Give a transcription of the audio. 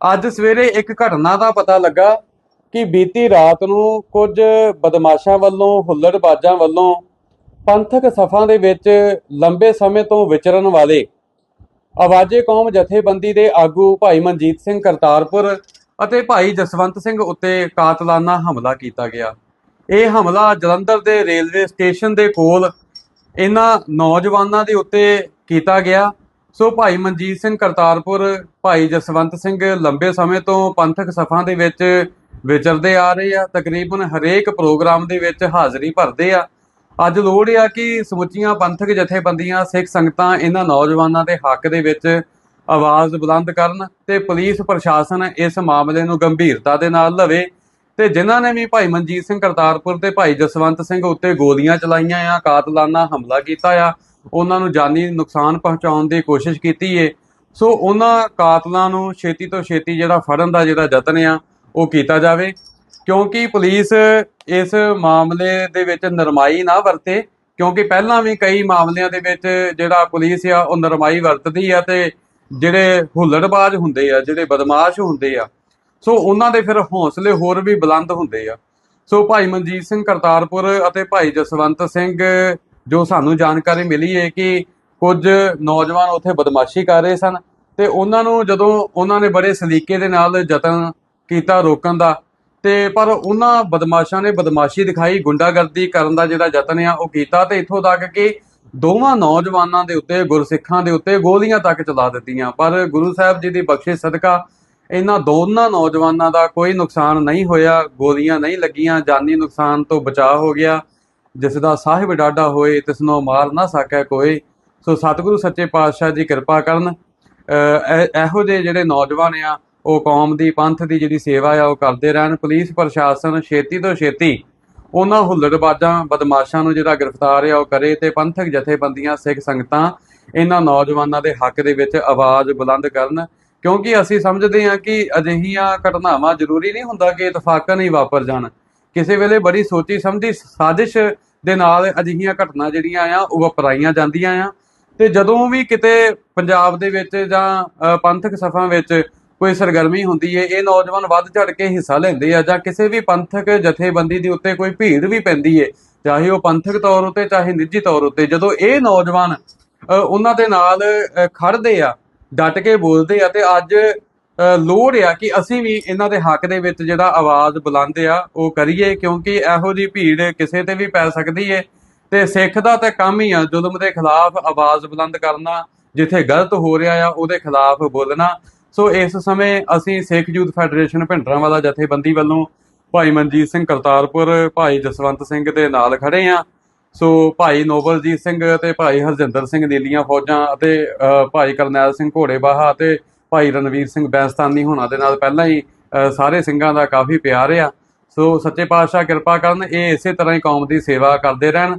ਅੱਜ ਸਵੇਰੇ ਇੱਕ ਘਟਨਾ ਦਾ ਪਤਾ ਲੱਗਾ ਕਿ ਬੀਤੀ ਰਾਤ ਨੂੰ ਕੁਝ ਬਦਮਾਸ਼ਾਂ ਵੱਲੋਂ, ਹੁੱਲੜਬਾਜ਼ਾਂ ਵੱਲੋਂ ਪੰਥਕ ਸਫਾਂ ਦੇ ਵਿੱਚ ਲੰਬੇ ਸਮੇਂ ਤੋਂ ਵਿਚਰਨ ਵਾਲੇ ਆਵਾਜ਼ੇ ਕੌਮ ਜਥੇਬੰਦੀ ਦੇ ਆਗੂ ਭਾਈ ਮਨਜੀਤ ਸਿੰਘ ਕਰਤਾਰਪੁਰ ਅਤੇ ਭਾਈ ਜਸਵੰਤ ਸਿੰਘ ਉੱਤੇ ਕਾਤਲਾਨਾ ਹਮਲਾ ਕੀਤਾ ਗਿਆ। ਇਹ ਹਮਲਾ ਜਲੰਧਰ ਦੇ ਰੇਲਵੇ ਸਟੇਸ਼ਨ ਦੇ ਕੋਲ ਇਹਨਾਂ ਨੌਜਵਾਨਾਂ ਦੇ ਉੱਤੇ ਕੀਤਾ ਗਿਆ। ਸੋ ਭਾਈ ਮਨਜੀਤ ਸਿੰਘ ਕਰਤਾਰਪੁਰ, ਭਾਈ ਜਸਵੰਤ ਸਿੰਘ ਲੰਬੇ ਸਮੇਂ ਤੋਂ ਪੰਥਕ ਸਫਾਂ ਦੇ ਵਿੱਚ ਵਿਚਰਦੇ ਆ ਰਹੇ ਆ। ਤਕਰੀਬਨ ਹਰੇਕ ਪ੍ਰੋਗਰਾਮ ਦੇ ਵਿੱਚ ਹਾਜ਼ਰੀ ਭਰਦੇ ਆ। ਅੱਜ ਲੋੜ ਆ ਕਿ ਸਮੁੱਚੀਆਂ ਪੰਥਕ ਜਥੇਬੰਦੀਆਂ, ਸਿੱਖ ਸੰਗਤਾਂ ਇਹਨਾਂ ਨੌਜਵਾਨਾਂ ਦੇ ਹੱਕ ਦੇ ਵਿੱਚ ਆਵਾਜ਼ ਬੁਲੰਦ ਕਰਨ ਤੇ ਪੁਲਿਸ ਪ੍ਰਸ਼ਾਸਨ ਇਸ ਮਾਮਲੇ ਨੂੰ ਗੰਭੀਰਤਾ ਦੇ ਨਾਲ ਲਵੇ ਤੇ ਜਿਨ੍ਹਾਂ ਨੇ ਵੀ ਭਾਈ ਮਨਜੀਤ ਸਿੰਘ ਕਰਤਾਰਪੁਰ ਤੇ ਭਾਈ ਜਸਵੰਤ ਸਿੰਘ ਉੱਤੇ ਗੋਲੀਆਂ ਚਲਾਈਆਂ ਆ, ਕਾਤਲਾਨਾ ਹਮਲਾ ਕੀਤਾ ਆ ਉਹਨਾਂ ਨੂੰ ਜਾਨੀ ਨੁਕਸਾਨ ਪਹੁੰਚਾਉਣ ਦੀ ਕੋਸ਼ਿਸ਼ ਕੀਤੀ ਏ। ਸੋ ਉਹਨਾਂ ਕਾਤਲਾਂ ਨੂੰ ਛੇਤੀ ਤੋਂ ਛੇਤੀ ਜਿਹੜਾ ਫੜਨ ਦਾ ਜਿਹੜਾ ਯਤਨ ਆ, ਉਹ ਕੀਤਾ ਜਾਵੇ। ਕਿਉਂਕਿ ਪੁਲਿਸ ਇਸ ਮਾਮਲੇ ਦੇ ਵਿੱਚ ਨਰਮਾਈ ਨਾ ਵਰਤੇ। ਕਿਉਂਕਿ ਪਹਿਲਾਂ ਵੀ ਕਈ ਮਾਮਲਿਆਂ ਦੇ ਵਿੱਚ ਜਿਹੜਾ ਪੁਲਿਸ ਆ, ਉਹ ਨਰਮਾਈ ਵਰਤਦੀ ਆ ਤੇ ਜਿਹੜੇ ਹੁੱਲੜਬਾਜ਼ ਹੁੰਦੇ ਆ, ਜਿਹੜੇ ਬਦਮਾਸ਼ ਹੁੰਦੇ ਆ, ਸੋ ਉਹਨਾਂ ਦੇ ਫਿਰ ਹੌਸਲੇ ਹੋਰ ਵੀ ਬੁਲੰਦ ਹੁੰਦੇ ਆ। ਸੋ ਭਾਈ ਮਨਜੀਤ ਸਿੰਘ ਕਰਤਾਰਪੁਰ ਅਤੇ ਭਾਈ ਜਸਵੰਤ ਸਿੰਘ ਜੋ ਸਾਨੂੰ ਜਾਣਕਾਰੀ ਮਿਲੀ ਹੈ ਕਿ ਕੁਝ ਨੌਜਵਾਨ ਉੱਥੇ ਬਦਮਾਸ਼ੀ ਕਰ ਰਹੇ ਸਨ ਤੇ ਉਹਨਾਂ ਨੂੰ ਜਦੋਂ ਉਹਨਾਂ ਨੇ ਬੜੇ ਸਲੀਕੇ ਦੇ ਨਾਲ ਯਤਨ ਕੀਤਾ ਰੋਕਣ ਦਾ, ਤੇ ਪਰ ਉਹਨਾਂ ਬਦਮਾਸ਼ਾਂ ਨੇ ਬਦਮਾਸ਼ੀ ਦਿਖਾਈ, ਗੁੰਡਾਗਰਦੀ ਕਰਨ ਦਾ ਜਿਹੜਾ ਯਤਨ ਆ ਉਹ ਕੀਤਾ ਤੇ ਇੱਥੋਂ ਤੱਕ ਕਿ ਦੋਵਾਂ ਨੌਜਵਾਨਾਂ ਦੇ ਉੱਤੇ, ਗੁਰਸਿੱਖਾਂ ਦੇ ਉੱਤੇ ਗੋਲੀਆਂ ਤੱਕ ਚਲਾ ਦਿੱਤੀਆਂ। ਪਰ ਗੁਰੂ ਸਾਹਿਬ ਜੀ ਦੀ ਬਖਸ਼ਿਸ਼ ਸਦਕਾ ਇਹਨਾਂ ਦੋਨਾਂ ਨੌਜਵਾਨਾਂ ਦਾ ਕੋਈ ਨੁਕਸਾਨ ਨਹੀਂ ਹੋਇਆ, ਗੋਲੀਆਂ ਨਹੀਂ ਲੱਗੀਆਂ, ਜਾਨੀ ਨੁਕਸਾਨ ਤੋਂ ਬਚਾਅ ਹੋ ਗਿਆ। ਜਿਸ ਦਾ ਸਾਹਿਬ ਡਾਡਾ ਹੋਏ, ਤਿਸਨੋ ਮਾਰ ਨਾ ਸਕੈ ਕੋਈ ਸੋ ਸਤਿਗੁਰੂ ਸੱਚੇ ਪਾਤਸ਼ਾਹ ਜੀ ਕਿਰਪਾ ਕਰਨ, ਅਹ ਇਹ- ਇਹੋ ਜਿਹੇ ਜਿਹੜੇ ਨੌਜਵਾਨ ਆ, ਉਹ ਕੌਮ ਦੀ, ਪੰਥ ਦੀ ਜਿਹੜੀ ਸੇਵਾ ਆ, ਉਹ ਕਰਦੇ ਰਹਿਣ। ਪੁਲਿਸ ਪ੍ਰਸ਼ਾਸਨ ਛੇਤੀ ਤੋਂ ਛੇਤੀ ਉਹਨਾਂ ਹੁੱਲੜਬਾਜ਼ਾਂ, ਬਦਮਾਸ਼ਾਂ ਨੂੰ ਜਿਹੜਾ ਗ੍ਰਿਫਤਾਰ ਆ, ਉਹ ਕਰੇ ਤੇ ਪੰਥਕ ਜਥੇਬੰਦੀਆਂ, ਸਿੱਖ ਸੰਗਤਾਂ ਇਹਨਾਂ ਨੌਜਵਾਨਾਂ ਦੇ ਹੱਕ ਦੇ ਵਿੱਚ ਆਵਾਜ਼ ਬੁਲੰਦ ਕਰਨ। ਕਿਉਂਕਿ ਅਸੀਂ ਸਮਝਦੇ ਹਾਂ ਕਿ ਅਜਿਹੀਆਂ ਘਟਨਾਵਾਂ ਜ਼ਰੂਰੀ ਨਹੀਂ ਹੁੰਦਾ ਕਿ ਇਤਫਾਕਨ ਹੀ ਵਾਪਰ ਜਾਣ। ਕਿਸੇ ਵੇਲੇ ਬੜੀ ਸੋਚੀ ਸਮਝੀ ਸਾਜ਼ਿਸ਼ ਦੇ ਨਾਲ ਅਜਿਹੀਆਂ ਘਟਨਾ ਜਿਹੜੀਆਂ ਆ, ਉਹ ਵਪਰਾਈਆਂ ਜਾਂਦੀਆਂ ਆ। ਤੇ ਜਦੋਂ ਵੀ ਕਿਤੇ ਪੰਜਾਬ ਦੇ ਵਿੱਚ ਜਾਂ ਪੰਥਕ ਸਫਾਂ ਵਿੱਚ ਕੋਈ ਸਰਗਰਮੀ ਹੁੰਦੀ ਹੈ ਇਹ ਨੌਜਵਾਨ ਵੱਧ ਚੜ ਕੇ ਹਿੱਸਾ ਲੈਂਦੇ ਆ ਜਾਂ ਕਿਸੇ ਵੀ ਪੰਥਕ ਜਥੇਬੰਦੀ ਦੇ ਉੱਤੇ ਕੋਈ ਭੀੜ ਵੀ ਪੈਂਦੀ ਹੈ ਚਾਹੇ ਉਹ ਪੰਥਕ ਤੌਰ ਉੱਤੇ ਚਾਹੇ ਨਿੱਜੀ ਤੌਰ ਉੱਤੇ, ਜਦੋਂ ਇਹ ਨੌਜਵਾਨ ਉਹਨਾਂ ਦੇ ਨਾਲ ਖੜਦੇ ਆ, ਡਟ ਕੇ ਬੋਲਦੇ ਆ ਤੇ ਅੱਜ ਲੋੜ ਆ ਕਿ ਅਸੀਂ ਵੀ ਇਹਨਾਂ ਦੇ ਹੱਕ ਦੇ ਵਿੱਚ ਜਿਹੜਾ ਆਵਾਜ਼ ਬੁਲੰਦ ਆ, ਉਹ ਕਰੀਏ, ਕਿਉਂਕਿ ਇਹੋ ਜੀ ਭੀੜ ਕਿਸੇ ਤੇ ਵੀ ਪੈ ਸਕਦੀ ਏ। ਤੇ ਸਿੱਖ ਦਾ ਤਾਂ ਕੰਮ ਹੀ ਆ, ਜ਼ੁਲਮ ਦੇ ਖਿਲਾਫ ਆਵਾਜ਼ ਬੁਲੰਦ ਕਰਨਾ, ਜਿੱਥੇ ਗਲਤ ਹੋ ਰਿਹਾ ਆ, ਉਹਦੇ ਖਿਲਾਫ ਬੋਲਣਾ। ਸੋ ਇਸ ਸਮੇਂ ਅਸੀਂ ਸਿੱਖ ਯੂਥ ਫੈਡਰੇਸ਼ਨ ਭਿੰਡਰਾਂਵਾਲਾ ਜਥੇਬੰਦੀ ਵੱਲੋਂ ਭਾਈ ਮਨਜੀਤ ਸਿੰਘ ਕਰਤਾਰਪੁਰ, ਭਾਈ ਜਸਵੰਤ ਸਿੰਘ ਦੇ ਨਾਲ ਖੜੇ ਆ। ਸੋ ਭਾਈ ਨੋਬਲਜੀਤ ਸਿੰਘ ਤੇ ਭਾਈ ਹਰਜਿੰਦਰ ਸਿੰਘ ਨੀਲੀਆਂ ਫੌਜਾਂ ਅਤੇ ਭਾਈ ਕਰਨੈਲ ਸਿੰਘ ਘੋੜੇਬਾਹਾ ਤੇ ਭਾਈ ਰਣਵੀਰ ਸਿੰਘ ਬੈਂਸਤਾਨੀ ਹੋਣਾ ਦੇ ਨਾਲ ਪਹਿਲਾਂ ਹੀ ਸਾਰੇ ਸਿੰਘਾਂ ਦਾ ਕਾਫੀ ਪਿਆਰ ਆ। ਸੋ ਸੱਚੇ ਪਾਤਸ਼ਾਹ ਕਿਰਪਾ ਕਰਨ, ਇਹ ਇਸੇ ਤਰ੍ਹਾਂ ਹੀ ਕੌਮ ਦੀ ਸੇਵਾ ਕਰਦੇ ਰਹਿਣ।